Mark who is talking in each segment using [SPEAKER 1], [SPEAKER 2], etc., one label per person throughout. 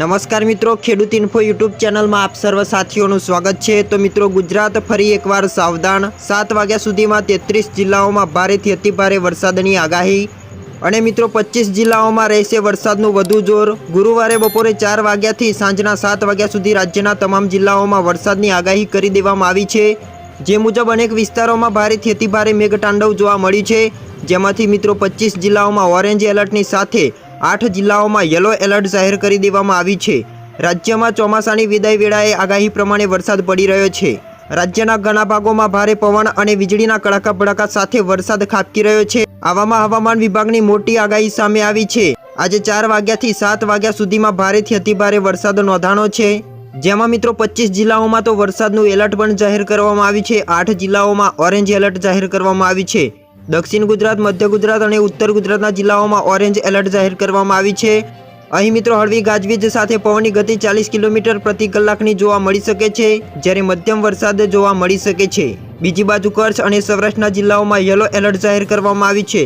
[SPEAKER 1] નમસ્કાર મિત્રો, ખેડૂત ઇન્ફો યુટ્યુબ ચેનલમાં આપ સર્વ સાથીઓનું સ્વાગત છે. તો મિત્રો, ગુજરાત ફરી એકવાર સાવધાન, સાત વાગ્યા સુધીમાં તેત્રીસ જિલ્લાઓમાં ભારેથી અતિભારે વરસાદની આગાહી. અને મિત્રો, પચીસ જિલ્લાઓમાં રહેશે વરસાદનું વધુ જોર. ગુરુવારે બપોરે ચાર વાગ્યાથી સાંજના સાત વાગ્યા સુધી રાજ્યના તમામ જિલ્લાઓમાં વરસાદની આગાહી કરી દેવામાં આવી છે. જે મુજબ અનેક વિસ્તારોમાં ભારેથી અતિભારે મેઘતાંડવ જોવા મળ્યું છે. જેમાંથી મિત્રો, પચીસ જિલ્લાઓમાં ઓરેન્જ એલર્ટની સાથે આઠ જિલ્લાઓમાં યલો એલર્ટ જાહેર કરી દેવામાં આવી છે. રાજ્યમાં ચોમાસાની વિદાય વેળાએ આગાહી પ્રમાણે વરસાદ પડી રહ્યો છે. રાજ્યના ઘણા ભાગોમાં ભારે પવન અને વીજળીના કડાકા ભડાકા સાથે વરસાદ ખાબકી રહ્યો છે. આવામાં હવામાન વિભાગની મોટી આગાહી સામે આવી છે. આજે ચાર વાગ્યાથી સાત વાગ્યા સુધીમાં ભારેથી અતિભારે વરસાદ નોંધાણો છે. જેમાં મિત્રો પચીસ જિલ્લાઓમાં તો વરસાદનું એલર્ટ પણ જાહેર કરવામાં આવ્યું છે. આઠ જિલ્લાઓમાં ઓરેન્જ એલર્ટ જાહેર કરવામાં આવી છે. દક્ષિણ ગુજરાત, મધ્ય ગુજરાત અને ઉત્તર ગુજરાતના જિલ્લાઓમાં ઓરેન્જ એલર્ટ જાહેર કરવામાં આવી છે. અહીં મિત્રો હળવી ગાજવીજ સાથે પવનની ગતિ ચાલીસ કિલોમીટર પ્રતિ કલાકની જોવા મળી શકે છે, જ્યારે મધ્યમ વરસાદ જોવા મળી શકે છે. બીજી બાજુ કચ્છ અને સૌરાષ્ટ્રના જિલ્લાઓમાં યલો એલર્ટ જાહેર કરવામાં આવી છે,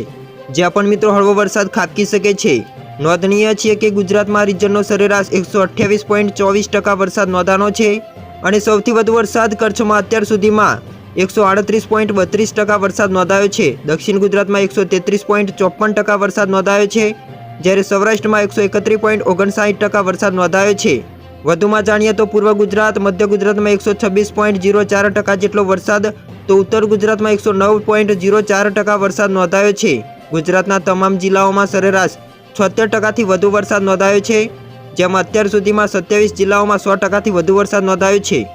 [SPEAKER 1] જ્યાં પણ મિત્રો હળવો વરસાદ ખાબકી શકે છે. નોંધનીય છે કે ગુજરાતમાં રિજનનો સરેરાશ એકસો અઠ્યાવીસ પોઈન્ટ ચોવીસ ટકા વરસાદ નોંધાનો છે અને સૌથી વધુ વરસાદ કચ્છમાં અત્યાર સુધીમાં એકસો આડત્રીસ પોઈન્ટ બત્રીસ ટકા વરસાદ નોંધાયો છે. દક્ષિણ ગુજરાતમાં એકસો તેત્રીસ પોઈન્ટ ચોપન ટકા વરસાદ નોંધાયો છે. જ્યારે સૌરાષ્ટ્રમાં એકસો એકત્રીસ પોઈન્ટ ઓગણસાઠ ટકા વરસાદ નોંધાયો છે. વધુમાં જાણીએ તો પૂર્વ ગુજરાત, મધ્ય ગુજરાતમાં એકસો છવ્વીસ પોઈન્ટ ઝીરો ચાર ટકા જેટલો વરસાદ, તો ઉત્તર ગુજરાતમાં એકસો નવ પોઈન્ટ ઝીરો ચાર ટકા વરસાદ નોંધાયો છે. ગુજરાતના તમામ જિલ્લાઓમાં સરેરાશ છોતેર ટકાથી વધુ વરસાદ નોંધાયો છે. જેમાં અત્યાર સુધીમાં સત્યાવીસ જિલ્લાઓમાં સો ટકાથી વધુ વરસાદ નોંધાયો છે.